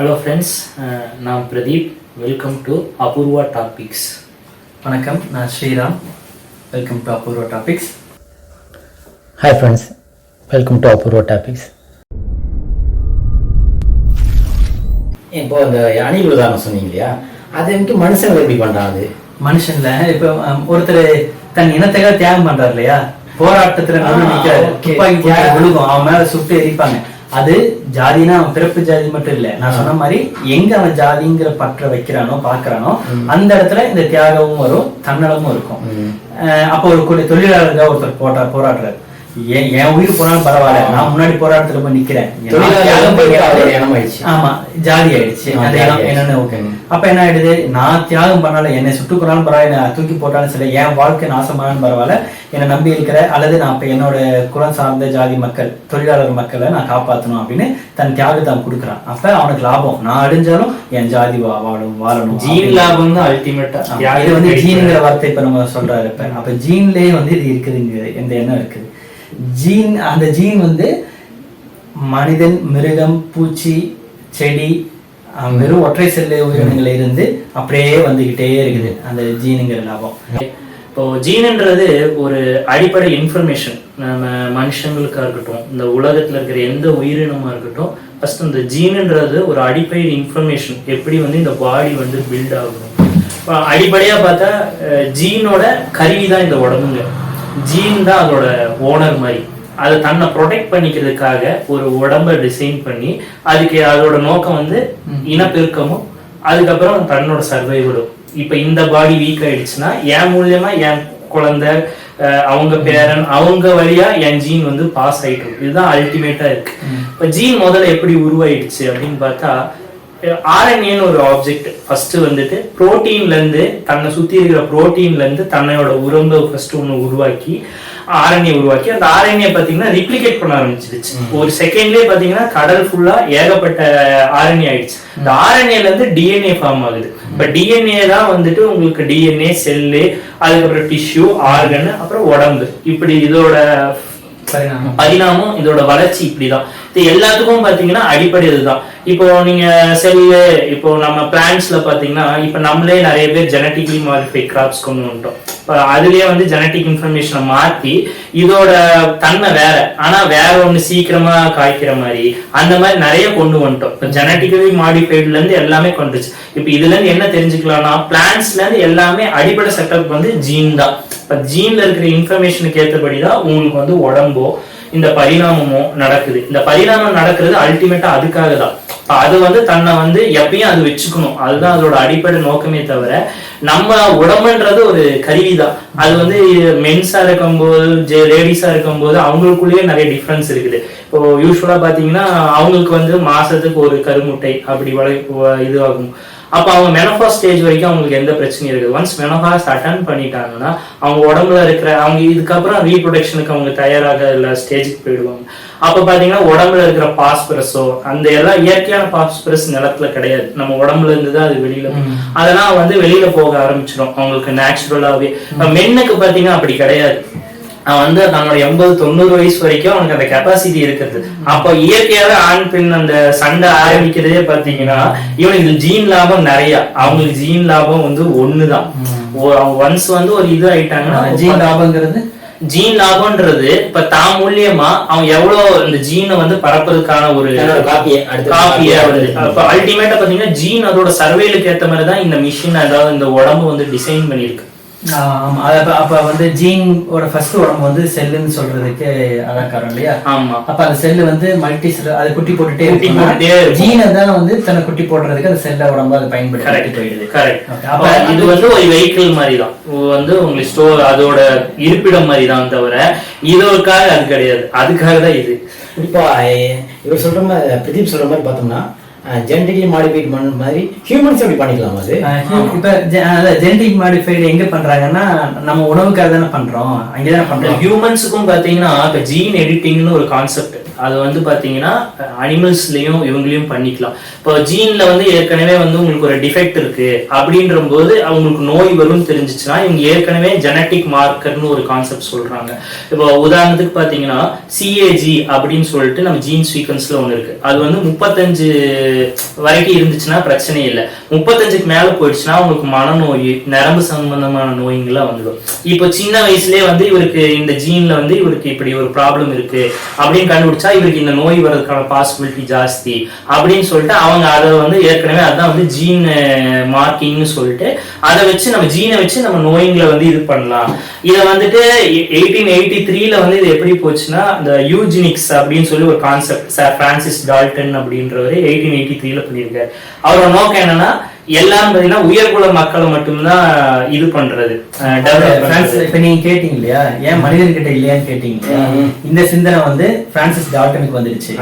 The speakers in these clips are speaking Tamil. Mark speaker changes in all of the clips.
Speaker 1: ஹலோ ஃப்ரெண்ட்ஸ் நான் Pradeep. Welcome to Apoorva topics
Speaker 2: வணக்கம் நான் Sriram. Welcome to Apoorva topics
Speaker 3: hi friends welcome to Apoorva topics
Speaker 4: இப்போ இந்த அணில் உதாரணம் சொன்னீங்க இல்லையா? அது வந்து மனுஷங்க எப்படி பண்றாங்க? அது
Speaker 2: மனுஷன்ல இப்ப ஒருத்தர் தன் இனத்துக்காக தியாகம் பண்றாரு இல்லையா? போராட்டத்துல போட்டு விழுகும். அவன் மேல சுட்டு எரிப்பாங்க. அது ஜாதினா அவன் பிறப்பு ஜாதி மட்டும் இல்ல. நான் சொன்ன மாதிரி எங்க அவன் ஜாதிங்கிற பற்ற வைக்கிறானோ பாக்குறானோ அந்த இடத்துல இந்த தியாகமும் வரும் தன்னலமும் இருக்கும். அஹ் அப்போ ஒரு தொழிலாளருக்காக ஒருத்தர் போட்டா போராடுறாரு. என் என் உயிர் போனாலும் பரவாயில்ல. நான் முன்னாடி போராட்டத்துல போய் நிக்கிறேன். ஆமா ஜாதி ஆயிடுச்சு அந்த. என்னன்னு ஓகே. அப்ப என்ன ஆயிடுது? நான் தியாகம் பண்ணாலும் என்னை சுட்டு கொண்டாலும் பரவாயில்ல தூக்கி போட்டாலும் சரி என் வாழ்க்கை நாசமானாலும் பரவாயில்ல. என்னை நம்பி இருக்கிற அல்லது நான் இப்ப என்னோட குலம் சார்ந்த ஜாதி மக்கள் தொழிலாளர் மக்களை நான் காப்பாத்தணும் அப்படின்னு தன் தியாகத்தை அவன் கொடுக்குறான். அப்ப அவனுக்கு லாபம். நான் அழிஞ்சாலும் என் ஜாதி வாழும் வாழணும்
Speaker 1: ஜீன் லாபம் தான் அல்டிமேட்டா
Speaker 2: இது வந்து ஜீனுங்கிற வார்த்தை இப்ப நம்ம சொல்றாரு இப்ப. அப்ப ஜீன்லயே வந்து இது இருக்குதுங்க இந்த எண்ணம் இருக்குது. ஜீன் அந்த ஜீன் வந்து மனிதன் மிருகம் பூச்சி செடி வெறும் ஒற்றை செல்லு உயிரினங்கள் இருந்து அப்படியே வந்துகிட்டே இருக்குது அந்த ஜீனுங்கிற லாபம்.
Speaker 1: இப்போ ஜீன்ன்றது ஒரு அடிப்படை இன்ஃபர்மேஷன் நம்ம மனுஷங்களுக்கா இருக்கட்டும் இந்த உலகத்துல இருக்கிற எந்த உயிரினமா இருக்கட்டும் ஃபர்ஸ்ட் இந்த ஜீனுன்றது ஒரு அடிப்படை இன்ஃபர்மேஷன் எப்படி வந்து இந்த பாடி வந்து பில்ட் ஆகும் இப்போ அடிப்படையா பார்த்தா ஜீனோட கருவி தான் இந்த உடம்புங்க. ஜீன் தான் அதோட ஓனர் மாதிரி. அது தன்னை ப்ரொடெக்ட் பண்ணிக்கிறதுக்காக ஒரு உடம்ப டிசைன் பண்ணி அதுக்கு அதோட நோக்கம் வந்து இனப்பெருக்கமும் அதுக்கப்புறம் தன்னோட சர்வைவலும் இப்ப இந்த பாடி வீக் ஆயிடுச்சுன்னா என் மூலியமா என் குழந்தை அவங்க பேரன் அவங்க வழியா என் ஜீன் வந்து பாஸ் ஆயிட்டு இருக்கு. இதுதான் அல்டிமேட்டா இருக்கு. இப்ப ஜீன் முதல்ல எப்படி உருவாயிடுச்சு அப்படின்னு பார்த்தா ஆர்என்ஏன்னு ஒரு ஆப்ஜெக்ட் ஃபர்ஸ்ட் வந்துட்டு புரோட்டீன்ல இருந்து தன்னை சுத்தி இருக்கிற புரோட்டீன்ல இருந்து தன்னையோட உடம்பு ஃபர்ஸ்ட் ஒன்று உருவாக்கி ஆர்என்ஏ உருவாக்கி அந்த ஆர்என்ஏ பாத்தீங்கன்னா ரிப்ளிகேட் பண்ண ஆரம்பிச்சிருச்சு. ஒரு செகண்ட்லயே பாத்தீங்கன்னா கடல் ஃபுல்லா ஏகப்பட்ட ஆர்என்ஏ ஆயிடுச்சு. இந்த ஆர்என்ஏல இருந்து டிஎன்ஏ ஃபார்ம் ஆகுது. இப்ப டிஎன்ஏ தான் வந்துட்டு உங்களுக்கு டிஎன்ஏ செல்லு அதுக்கப்புறம் டிஷ்யூ ஆர்கன் அப்புறம் உடம்பு. இப்படி இதோட
Speaker 2: பரிணாமம்.
Speaker 1: பரிணாமம் இதோட வளர்ச்சி இப்படிதான். இது எல்லாத்துக்கும் பாத்தீங்கன்னா அடிப்படை இதுதான். இப்போ நீங்க செல்லு இப்போ நம்ம பிளான்ஸ்ல பாத்தீங்கன்னா இப்ப நம்மளே நிறைய பேர் ஜெனட்டிக்லி மாடிஃபை கிராப்ஸ் கொண்டு வந்துட்டோம். அதுலயே வந்து ஜெனட்டிக் இன்ஃபர்மேஷனை மாத்தி இதோட தன்மை வேற. ஆனா வேற ஒண்ணு சீக்கிரமா காய்க்கிற மாதிரி அந்த மாதிரி நிறைய கொண்டு வந்துட்டோம். இப்போ ஜெனட்டிக்கலி மாடிஃபைட்ல இருந்து எல்லாமே கொண்டுச்சு இப்ப இதுல இருந்து என்ன தெரிஞ்சுக்கலாம்னா பிளான்ஸ்ல இருந்து எல்லாமே அடிப்படை செட்டப் வந்து ஜீன் தான். இப்போ ஜீன்ல இருக்கிற இன்ஃபர்மேஷனுக்கு ஏற்றபடி தான் உங்களுக்கு வந்து உடம்போ இந்த பரிணாமமோ நடக்குது. இந்த பரிணாமம் நடக்கிறது அல்டிமேட்டா அதுக்காக தான் அது வந்து தன்னை வந்து எப்பயும் அது வச்சுக்கணும். அதுதான் அதோட அடிப்படை நோக்கமே தவிர நம்ம உடம்புன்றது ஒரு கருவி தான் அது வந்து மென்ஸா இருக்கும்போது லேடிஸா இருக்கும்போது அவங்களுக்குள்ளேயே நிறைய டிஃப்ரென்ஸ் இருக்குது. இப்போ யூஸ்வலா பாத்தீங்கன்னா அவங்களுக்கு வந்து மாசத்துக்கு ஒரு கருமுட்டை அப்படி வளை இதுவாகும். அப்ப அவங்க மெனோபாஸ் ஸ்டேஜ் வரைக்கும் அவங்களுக்கு எந்த பிரச்சனையும் இருக்குது. ஒன்ஸ் மெனோபாஸ் அட்டன் பண்ணிட்டாங்கன்னா அவங்க உடம்புல இருக்கிற அவங்க இதுக்கப்புறம் ரீப்ரொடக்ஷனுக்கு அவங்க தயாராக இல்ல ஸ்டேஜுக்கு போயிடுவாங்க. அப்ப பாத்தீங்கன்னா உடம்புல இருக்கிற பாஸ்பரஸோ அந்த எல்லாம் இயற்கையான பாஸ்பரஸ் நிலத்துல கிடையாது. நம்ம உடம்புல இருந்து தான் அது வெளியில. அதெல்லாம் வந்து வெளியில போக ஆரம்பிச்சிடும் அவங்களுக்கு நேச்சுரலாவே மென்னுக்கு பாத்தீங்கன்னா அப்படி கிடையாது. அவன் வந்து தன்னோட எண்பது தொண்ணூறு வயசு வரைக்கும் அவனுக்கு அந்த கெப்பாசிட்டி இருக்குது அப்போ இயற்கையாவே ஆண் பெண் அந்த சண்டை ஆரம்பிக்கிறதே பாத்தீங்கன்னா இவனுக்கு ஜீன் லாபம் நிறைய. அவங்களுக்கு ஜீன் லாபம் வந்து ஒண்ணுதான். ஒன்ஸ் வந்து ஒரு இது ஆயிட்டாங்கன்னா
Speaker 2: ஜீன் லாபங்கிறது?
Speaker 1: ஜீன் லாபம்ன்றது இப்ப தான் மூலியமா அவன் எவ்வளவு இந்த ஜீனை வந்து பரப்புறதுக்கான ஒரு
Speaker 4: காப்பியை
Speaker 1: வருது அப்ப அல்டிமேட்டா பாத்தீங்கன்னா ஜீன் அதோட சர்வேலுக்கு ஏத்த மாதிரி தான் இந்த மிஷின் அதாவது இந்த உடம்பு வந்து டிசைன் பண்ணிருக்கு
Speaker 2: அப்ப அப்ப வந்து ஜீனோட ஃபர்ஸ்ட் உடம்பு வந்து செல்லுன்னு சொல்றதுக்கு அதான் காரணம் இல்லையா?
Speaker 1: ஆமா.
Speaker 2: அப்ப அந்த செல்லு வந்து மல்டி செல் அது குட்டி போட்டுட்டே. ஜீனை தான் வந்து தன்னை குட்டி போடுறதுக்கு அந்த செல்ல உடம்பு அது பயன்படுத்தி போயிடுது.
Speaker 1: கரெக்ட். அப்ப இது வந்து ஒரு வெஹிக்கிள் மாதிரி தான் வந்து உங்களுக்கு ஸ்டோர் அதோட இருப்பிடம் மாதிரி தான் தவிர இதோக்காக அது கிடையாது. அதுக்காக தான் இது.
Speaker 4: இப்போ இவர் சொல்ற மாதிரி பிரதீப் சொல்ற மாதிரி பார்த்தோம்னா ஜெனட்டிக்கலி மாடிஃபைட் பண்ண மாதிரி ஹியூமன்ஸ் எப்படி பண்ணிக்கலாம் அது?
Speaker 2: இப்ப ஜெனடிக் மாடிஃபைடு எங்க பண்றாங்கன்னா நம்ம உணவுக்காக தானே பண்றோம். அங்கதானே பண்றோம்.
Speaker 1: ஹியூமன்ஸுக்கும் பாத்தீங்கன்னா இப்ப ஜீன் எடிட்டிங்னு ஒரு கான்செப்ட் அது வந்து பார்த்தீங்கன்னா அனிமல்ஸ்லயும் இவங்களையும் பண்ணிக்கலாம். இப்போ ஜீனில் வந்து ஏற்கனவே வந்து உங்களுக்கு ஒரு டிஃபெக்ட் இருக்கு. அப்படின்ற போது அவங்களுக்கு நோய் வரும்னு தெரிஞ்சிச்சுன்னா இவங்க ஏற்கனவே ஜெனட்டிக் மார்க்கர்னு ஒரு கான்செப்ட் சொல்றாங்க. இப்போ உதாரணத்துக்கு பார்த்தீங்கன்னா சிஏஜி அப்படின்னு சொல்லிட்டு நம்ம ஜீன் சீக்வன்ஸ்ல ஒன்று இருக்கு. அது வந்து முப்பத்தஞ்சு வரைக்கும் இருந்துச்சுன்னா பிரச்சனை இல்லை. முப்பத்தஞ்சுக்கு மேலே போயிடுச்சுன்னா உங்களுக்கு மனநோய் நரம்பு சம்பந்தமான நோய்ங்கெல்லாம் வந்துடும். இப்போ சின்ன வயசுலேயே வந்து இவருக்கு இந்த ஜீன்ல வந்து இவருக்கு இப்படி ஒரு ப்ராப்ளம் இருக்கு அப்படின்னு கண்டுபிடிச்சா இவருக்கு இந்த நோய் வர்றதுக்கான பாசிபிலிட்டி ஜாஸ்தி அப்படின்னு சொல்லிட்டு அவங்க அதை வந்து ஏற்கனவே அதான் வந்து ஜீன் மார்க்கிங்னு சொல்லிட்டு அதை வச்சு நம்ம ஜீனை வச்சு நம்ம நோய்களை வந்து இது பண்ணலாம். இதை வந்துட்டு எயிட்டீன் எயிட்டி த்ரீல வந்து இது எப்படி போச்சுன்னா இந்த யூஜினிக்ஸ் அப்படின்னு சொல்லி ஒரு கான்செப்ட் சார் பிரான்சிஸ் டால்டன் அப்படின்றவர் எயிட்டீன் எயிட்டி த்ரீல பண்ணியிருக்காரு. அவரோட நோக்கம் என்னன்னா எல்லாரும் பாத்தீங்கன்னா உயர்குல மக்களை மட்டும்தான் இது பண்றது.
Speaker 2: இப்ப நீங்க கேட்டீங்க இல்லையா ஏன் மனிதர்கிட்ட இல்லையான்னு கேட்டீங்க? இந்த சிந்தனை வந்து பிரான்சிஸ் டால்டனுக்கு வந்துருச்சு.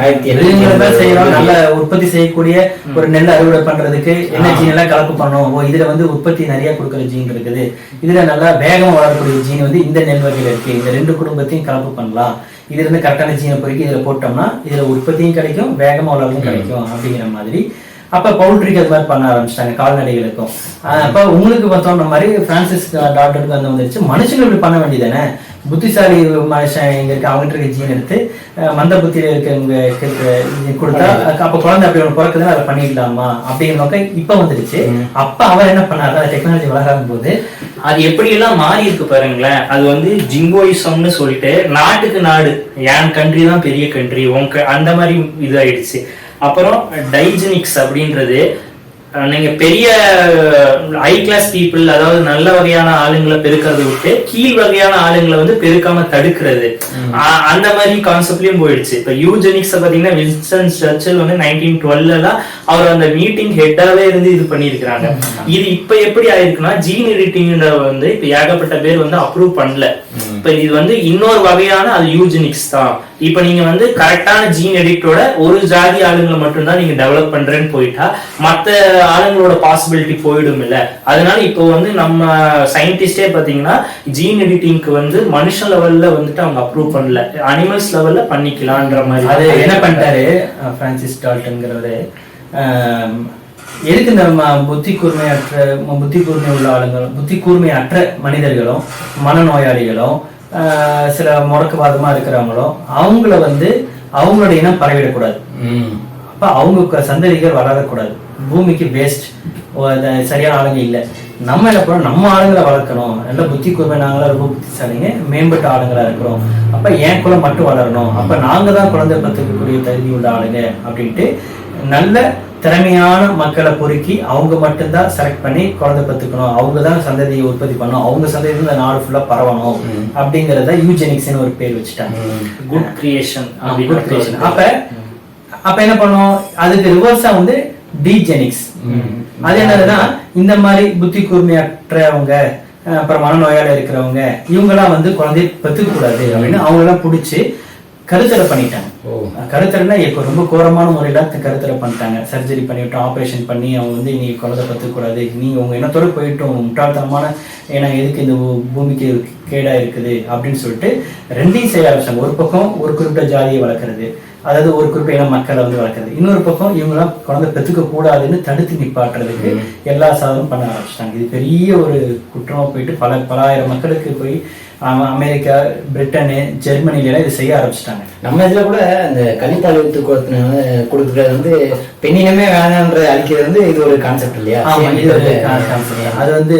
Speaker 2: நல்ல உற்பத்தி செய்யக்கூடிய ஒரு நெல் அறுவடை பண்றதுக்கு என்ன ஜீன் எல்லாம் கலப்பு பண்ணணும்? ஓ இதுல வந்து உற்பத்தி நிறைய கொடுக்குற ஜீன் இருக்குது. இதுல நல்லா வேகமா வளரக்கூடிய ஜீன் வந்து இந்த நெல் வகையில இருக்கு. இந்த ரெண்டு குடும்பத்தையும் கலப்பு பண்ணலாம். இதுல இருந்து கரெக்டான ஜீனை பொறுக்கி இதுல போட்டோம்னா இதுல உற்பத்தியும் கிடைக்கும் வேகமா வளரவும் கிடைக்கும் அப்படிங்கிற மாதிரி அப்ப பவுல்ட்ரிக்கு அது மாதிரி பண்ண ஆரம்பிச்சிட்டாங்க கால்நடைகளுக்கும். அப்ப உங்களுக்கு பார்த்தோம் மாதிரி பிரான்சிஸ் டாக்டருக்கு வந்து வந்துருச்சு. மனுஷங்க இப்படி பண்ண வேண்டியதானே புத்திசாலி மனுஷன் எங்க இருக்கு அவங்க இருக்க ஜீன் எடுத்து மந்த புத்தியில gene கொடுத்தா அப்ப குழந்தை அப்படி ஒன்று பிறக்குதுன்னா அதை பண்ணிடலாமா அப்படிங்கிற நோக்கம் இப்ப வந்துருச்சு. அப்ப அவர் என்ன பண்ணாரு? அந்த டெக்னாலஜி வளராகும் போது
Speaker 1: அது எப்படி எல்லாம் மாறி இருக்கு பாருங்களேன் அது வந்து ஜிங்கோயிசம்னு சொல்லிட்டு நாட்டுக்கு நாடு என் கண்ட்ரி தான் பெரிய கண்ட்ரி உங்க அந்த மாதிரி இதாயிடுச்சு. அப்புறம் டைஜெனிக்ஸ் அப்படின்றது அஹ், நீங்க பெரிய ஹை கிளாஸ் பீப்புள் அதாவது நல்ல வகையான ஆளுங்களை பெருக்கிறத விட்டு கீழ் வகையான ஆளுங்களை வந்து பெருக்காம தடுக்கிறது. அந்த மாதிரி கான்செப்ட்லயும் போயிடுச்சு. இப்ப யூஜெனிக்ஸ் பாத்தீங்கன்னா வில்சன் சர்ச்சில் வந்து நைன்டீன் டுவெல்லாம் அவர் அந்த மீட்டிங் ஹெட்டாவே இருந்து இது பண்ணியிருக்கிறாங்க. இது இப்ப எப்படி ஆயிருக்குன்னா ஜீன் எடிட்டிங் வந்து இப்ப ஏகப்பட்ட பேர் வந்து அப்ரூவ் பண்ணல. இப்ப இது வந்து இன்னொரு வகையான அது யூஜினிக்ஸ் தான். இப்ப நீங்க வந்து கரெக்டான ஜீன் எடிட்டோட ஒரு ஜாதி ஆளுங்களை மட்டும்தான் நீங்க டெவலப் பண்றேன்னு போயிட்டா மத்த ஆளுங்களோட பாசிபிலிட்டி போயிடும் இல்ல அதனால இப்போ வந்து நம்ம சயின்டிஸ்டே பாத்தீங்கன்னா ஜீன் எடிட்டிங்க்கு வந்து மனுஷன் லெவல்ல வந்துட்டு அவங்க அப்ரூவ் பண்ணல. அனிமல்ஸ் லெவல்ல பண்ணிக்கலான்ற மாதிரி.
Speaker 2: அது என்ன பண்ணிட்டாரு பிரான்சிஸ் டால்டன்ங்கிறவரு எதுக்கு இந்த புத்தி கூர்மையற்ற புத்தி கூர்மை உள்ள ஆளுங்களும் புத்தி கூர்மையற்ற மனிதர்களும் மனநோயாளிகளும் சில முடக்குவாதமா இருக்கிறவங்களும் அவங்கள வந்து அவங்களோட இனம் பரவிடக்கூடாது. அப்ப அவங்க சந்ததிகள் வளரக்கூடாது. பூமிக்கு வேஸ்ட் சரியான ஆளுங்க இல்ல. நம்ம என்ன பண்ணோம் நம்ம ஆளுங்களை வளர்க்கணும். நல்ல புத்தி கூர்மை நாங்களா ரொம்ப புத்திசாலிங்க மேம்பட்ட ஆளுங்களா இருக்கிறோம். அப்ப என் குலம் மட்டும் வளரணும். அப்ப நாங்க தான் குழந்தை பத்துக்கக்கூடிய தகுதி உள்ள ஆளுங்க அப்படின்ட்டு நல்ல திறமையான மக்களை பொறுக்கி அவங்க மட்டும்தான் செலக்ட் பண்ணி குழந்தை பத்துக்கணும் அவங்க தான் சந்ததியை உற்பத்தி பண்ணணும். அவங்க சந்ததி இந்த நாடு ஃபுல்லா பரவணும் அப்படிங்கறத யூஜெனிக்ஸ்னு ஒரு பேர் வச்சுட்டாங்க.
Speaker 1: Good creation
Speaker 2: good creation. அப்ப அப்ப என்ன பண்ணும்? அதுக்கு ரிவர்ஸா வந்து டீஜெனிக்ஸ் அது என்னதுன்னா இந்த மாதிரி புத்தி கூர்மையற்றவங்க அப்புறம் மனநோயால இருக்கிறவங்க இவங்கெல்லாம் வந்து குழந்தைய பெத்துக்க கூடாது அப்படின்னு அவங்க எல்லாம் புடிச்சு கருத்தடை பண்ணிட்டாங்க. கருத்தடைனா இப்போ ரொம்ப கோரமான முறையில கருத்தடை பண்ணிட்டாங்க. சர்ஜரி பண்ணிவிட்டோம் ஆபரேஷன் பண்ணி அவங்க வந்து நீ குழந்தை பத்துக்க கூடாது நீங்க உங்க இனத்தோட போயிட்டோம் முட்டாள்தனமான ஏன்னா எதுக்கு இந்த பூமிக்கு கேடா இருக்குது அப்படின்னு சொல்லிட்டு ரெண்டையும் செய்ய ஆரம்பிச்சாங்க. ஒரு பக்கம் ஒரு குறிப்பிட்ட ஜாதியை வளர்க்கறது அதாவது ஒரு குறிப்பிட்ட மக்களை வந்து வளர்க்கறது. இன்னொரு பக்கம் இவங்கெல்லாம் குழந்தை பெத்துக்க கூடாதுன்னு தடுத்து நிப்பாட்டுறதுக்கு எல்லா சாதனமும் பண்ண ஆரம்பிச்சிட்டாங்க. இது பெரிய ஒரு குற்றமா போயிட்டு பல பலாயிரம் மக்களுக்கு போய் அமெரிக்கா பிரிட்டனு ஜெர்மனில எல்லாம் இது செய்ய ஆரம்பிச்சிட்டாங்க.
Speaker 4: நம்ம இதுல கூட அந்த கலித்தாள் வித்து கொடுக்குறது வந்து பெண்ணினமே வேணான்ற அழிக்கிறது வந்து இது ஒரு கான்செப்ட் இல்லையா?
Speaker 2: இது ஒரு. அது வந்து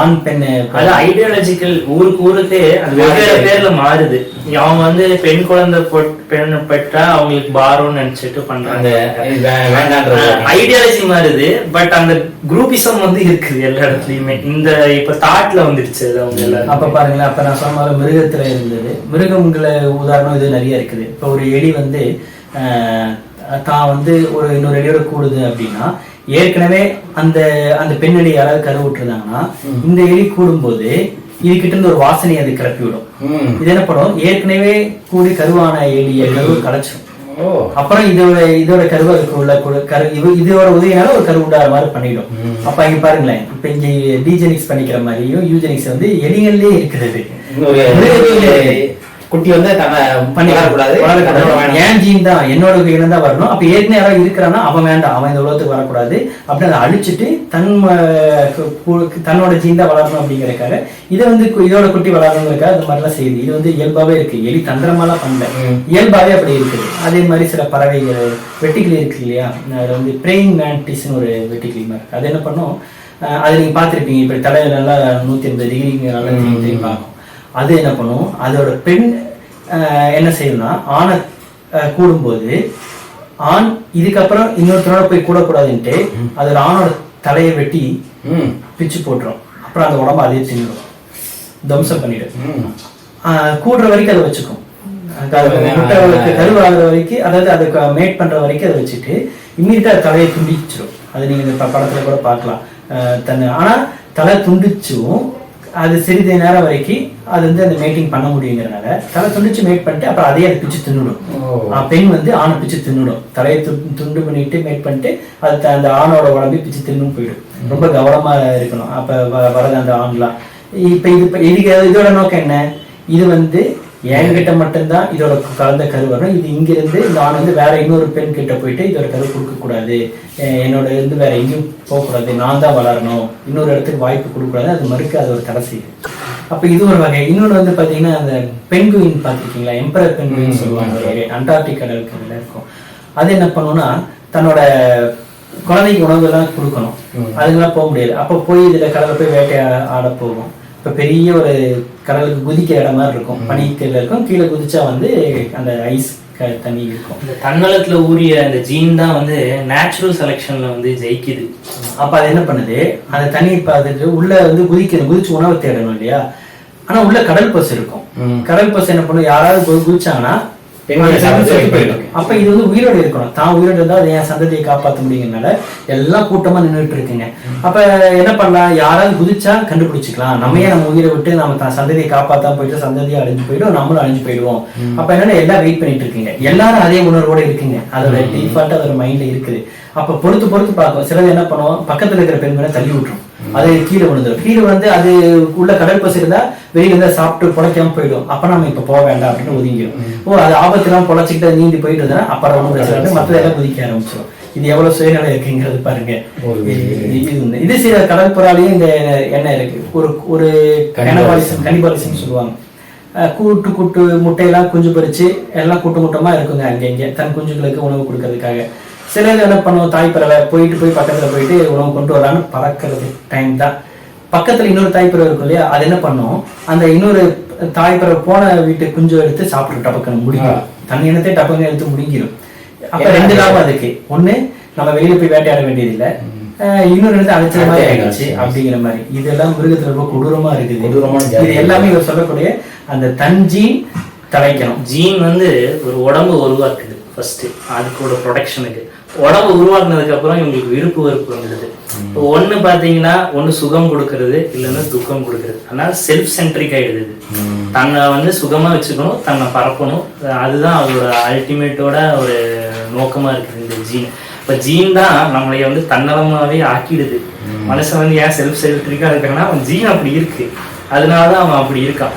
Speaker 2: ஆண் பெண்
Speaker 1: அது ஐடியாலஜிக்கல் ஊருக்கு ஊருக்கு அது வெவ்வேறு பேர்ல மாறுது. அவங்க வந்து பெண் குழந்தை பெண் பெற்றா அவங்களுக்கு பாரோன்னு நினைச்சிட்டு பண்றாங்க. ஐடியாலஜி மாறுது பட் அந்த குரூப்பிசம் வந்து இருக்குது எல்லா இடத்துலயுமே. இந்த இப்ப தாட்ல வந்துருச்சு அது அவங்க எல்லாரும்
Speaker 2: அப்ப பாருங்களேன் அப்ப நான் சொன்ன மாதிரி மிருகத்துல இருந்தது. மிருகங்களை உதாரணம் இது நிறைய இருக்குது. இப்ப ஒரு எலி வந்து தான் வந்து ஒரு இன்னொரு எலியோட கூடுது அப்படின்னா ஏற்கனவே அந்த அந்த பெண் எலி யாராவது கருவுட்டுருந்தாங்கன்னா இந்த எலி கூடும்போது இதுகிட்ட இருந்து ஒரு வாசனையை அது கிளப்பி விடும். இது என்ன பண்ணும்? ஏற்கனவே கூடி கருவான எலியை கருவு கலைச்சிடும் அப்புறம் இதோட இதோட கருவு அதுக்கு உள்ள கரு இது இதோட உதவினால ஒரு கரு உண்டாகிற மாதிரி பண்ணிடும் அப்ப இங்க பாருங்களேன் இப்ப இங்க டீஜெனிக்ஸ் பண்ணிக்கிற மாதிரியும் யூஜெனிக்ஸ் வந்து எலிகள்லயே இருக்கிறது.
Speaker 4: குட்டி வந்து
Speaker 2: பண்ணி
Speaker 4: வேணாம்.
Speaker 2: என் ஜீன் தான்? என்னோட உயிரினம் தான் வரணும். அப்ப ஏற்கனவே யாராவது இருக்கிறானா அவன் வேண்டாம். அவன் இந்த உலகத்துக்கு வரக்கூடாது. அப்படின்னு அதை அழிச்சிட்டு தன் தன்னோட ஜீன் தான் வளரணும் அப்படிங்கறக்காக இதை வந்து இதோட குட்டி வளரணுங்கிறக்காக அந்த மாதிரிலாம் செய்யுது. இது வந்து இயல்பாவே இருக்கு. எலி தந்திரமாலாம் பண்ணல. இயல்பாவே அப்படி இருக்குது. அதே மாதிரி சில பறவைகள் வெட்டிக்கிளி இருக்கு இல்லையா? அது வந்து பிரேயிங் மேண்டிஸ்னு ஒரு வெட்டிக்கிளி மாதிரி இருக்கு. அது என்ன பண்ணும்? அது நீங்க பார்த்திருப்பீங்க. இப்படி தலையில நல்லா நூத்தி எண்பது டிகிரி நல்லா பார்க்கும் அது என்ன பண்ணும்? அதோட பெண் என்ன செய்யும்னா ஆணை கூடும்போது ஆண் இதுக்கப்புறம் இன்னொருத்தரோட போய் கூடக்கூடாதுன்ட்டு அதோட ஆணோட தலையை வெட்டி பிச்சு போட்டுரும். அப்புறம் அந்த உடம்ப அதே தின்னுடும் தம்சம் பண்ணிடும். கூடுற வரைக்கும் அதை வச்சுக்கும். கருவாகிற வரைக்கும் அதாவது அதுக்கு மேட் பண்ற வரைக்கும் அதை வச்சுட்டு இம்மீடியட்டா தலையை துண்டிச்சிடும் அது நீங்க இந்த படத்துல கூட பார்க்கலாம். தன்னை ஆனா தலை துண்டிச்சும் அது சிறிது நேரம் வரைக்கும் அது வந்து அந்த மேட்டிங் பண்ண முடியுங்கிறனால தலை துண்டிச்சு மேட் பண்ணிட்டு அப்புறம் அதையே அதை பிச்சு தின்னுடும். பெண் வந்து ஆணை பிச்சு தின்னுடும். தலையை துண்டு பண்ணிட்டு மேட் பண்ணிட்டு அது அந்த ஆணோட உடம்பை பிச்சு தின்னு போயிடும். ரொம்ப கவனமா இருக்கணும். அப்ப வரது அந்த ஆண்லாம். இப்ப இது இதுக்கு இதோட நோக்கம் என்ன? இது வந்து என்கிட்ட மட்டும்தான் இதோட கலந்த கரு வரும். இது இங்க இருந்து இந்த ஆண் வந்து வேற இன்னொரு பெண் கிட்ட போயிட்டு இதோட கரு கொடுக்க கூடாது என்னோட இருந்து வேற எங்கேயும் போக கூடாது நான் தான் வளரணும். இன்னொரு இடத்துக்கு வாய்ப்பு கொடுக்க கூடாது அது மறுக்க அது ஒரு தடை செய்யும். அப்ப இது ஒரு வகை. இன்னொன்று வந்து பாத்தீங்கன்னா அந்த பெண்குயின் பார்த்திருக்கீங்களா? எம்பரர் பெண்குயின் சொல்லுவாங்க. அண்டார்டிக் கடலுக்கு அதுல இருக்கும். அது என்ன பண்ணும்னா தன்னோட குழந்தைக்கு உணவு எல்லாம் கொடுக்கணும் அதுக்கெல்லாம் போக முடியாது. அப்ப போய் இதுல கடல்ல போய் வேட்டை ஆட போகும். இப்ப பெரிய ஒரு கடலுக்கு குதிக்கிற இடம் மாதிரி இருக்கும். பனிக்கல்ல இருக்கும். கீழே குதிச்சா வந்து அந்த ஐஸ் தண்ணி இருக்கும்.
Speaker 1: இந்த தன்னலத்துல ஊறிய அந்த ஜீன் தான் வந்து நேச்சுரல் செலெக்ஷன்ல வந்து ஜெயிக்குது.
Speaker 2: அப்ப அது என்ன பண்ணுது? அந்த தண்ணி இப்ப அதுக்கு உள்ள வந்து குதிக்கணும் குதிச்சு உணவு தேடணும் இல்லையா? ஆனா உள்ள கடல் பசு இருக்கும். கடல் பசு என்ன பண்ணும்? யாராவது போய் குதிச்சாங்கன்னா அப்ப இது வந்து உயிரோடு இருக்கணும். தான் உயிரோடு இருந்தா அது என் சந்ததியை காப்பாத்த முடியுங்கனால எல்லாம் கூட்டமா நின்றுட்டு இருக்குங்க. அப்ப என்ன பண்ணலாம்? யாராவது குதிச்சா கண்டுபிடிச்சிக்கலாம். நம்ம ஏன் நம்ம உயிரை விட்டு நம்ம தான் சந்ததியை காப்பாத்தாம போயிட்டு சந்ததியை அழிஞ்சு போயிடும்? நம்மளும் அழிஞ்சு போயிடுவோம். அப்ப என்னன்னா எல்லாம் வெயிட் பண்ணிட்டு இருக்கீங்க. எல்லாரும் அதே உணர்வோட இருக்குங்க. அதோட டிஃபால்ட் அதோட மைண்ட்ல இருக்குது. அப்ப பொறுத்து பொறுத்து பார்க்கும் சிலது என்ன பண்ணுவோம்? பக்கத்துல இருக்கிற பெண்களை தள்ளி விட்டுரும். அது கீழே விழுந்துடும் கீழே வந்து அது உள்ள கடல் பசு இருந்தா வெளியில இருந்தா சாப்பிட்டு பொழைக்காம போயிடும். அப்ப நம்ம இப்ப போக வேண்டாம் அப்படின்னு ஒதுங்கிடும் ஓ அது ஆபத்துலாம் பொழைச்சிக்கிட்டு நீந்தி போயிட்டு இருந்தா அப்புறம் ஒன்றும் பிரச்சனை எல்லாம் குதிக்க ஆரம்பிச்சிடும் இது எவ்வளவு சுயநலம் இருக்குங்கிறது பாருங்க. இது- சில கடற்புறாலையும் இந்த எண்ணெய் இருக்கு. ஒரு ஒரு கனபாலிசம். கனிபாலிசம் சொல்லுவாங்க. கூட்டு கூட்டு முட்டையெல்லாம் குஞ்சு பறிச்சு எல்லாம் கூட்டு முட்டமா இருக்குங்க அங்க இங்க தன் குஞ்சுகளுக்கு உணவு கொடுக்கறதுக்காக. சிலது என்ன பண்ணுவோம் தாய் பறவை போயிட்டு போய் பக்கத்துல போயிட்டு உணவு கொண்டு வரலான்னு பறக்கிறது. டைம் தான். பக்கத்துல இன்னொரு தாய் பறவை இருக்கும் இல்லையா அது என்ன பண்ணும் அந்த இன்னொரு தாய் பறவை போன வீட்டு குஞ்சு எடுத்து சாப்பிட்டு டபக்கணும் முடிக்கும். தன் இனத்தை டபக்கன்னு எடுத்து முடிங்கிடும் அப்ப ரெண்டு லாபம் அதுக்கு. ஒண்ணு நம்ம வெளியில போய் வேட்டையாட வேண்டியது இல்ல அஹ் இன்னொரு இடத்துல மாதிரி ஆயிடுச்சு அப்படிங்கிற மாதிரி. இதெல்லாம் மிருகத்துல ரொம்ப கொடூரமா இருக்குது.
Speaker 4: கொடூரமான ஜாதி.
Speaker 2: இது எல்லாமே இவர் சொல்லக்கூடிய அந்த தஞ்சி தலைக்கணும்
Speaker 1: ஜீன் வந்து ஒரு உடம்பு உருவாக்குது ஃபர்ஸ்ட் அதுக்கோட ப்ரொடக்ஷனுக்கு உடம்பு உருவாக்குனதுக்கு அப்புறம் இவங்களுக்கு விருப்பு வெறுப்பு வந்துடுது. இப்போ ஒண்ணு பாத்தீங்கன்னா ஒண்ணு சுகம் கொடுக்கறது இல்லைன்னா துக்கம் கொடுக்கறது. அதனால செல்ஃப் சென்ட்ரிக் ஆயிடுது. தன்னை வந்து சுகமா வச்சுக்கணும் தன்னை பரப்பணும். அதுதான் அதோட அல்டிமேட்டோட ஒரு நோக்கமா இருக்குது இந்த ஜீன் இப்ப ஜீன் தான் நம்மளைய வந்து தன்னலமாவே ஆக்கிடுது. மனுஷன் வந்து ஏன் செல்ஃப் சென்ட்ரிக்கா இருக்காங்கன்னா அவன் ஜீன் அப்படி இருக்கு. அதனாலதான் அவன் அப்படி இருக்கான்.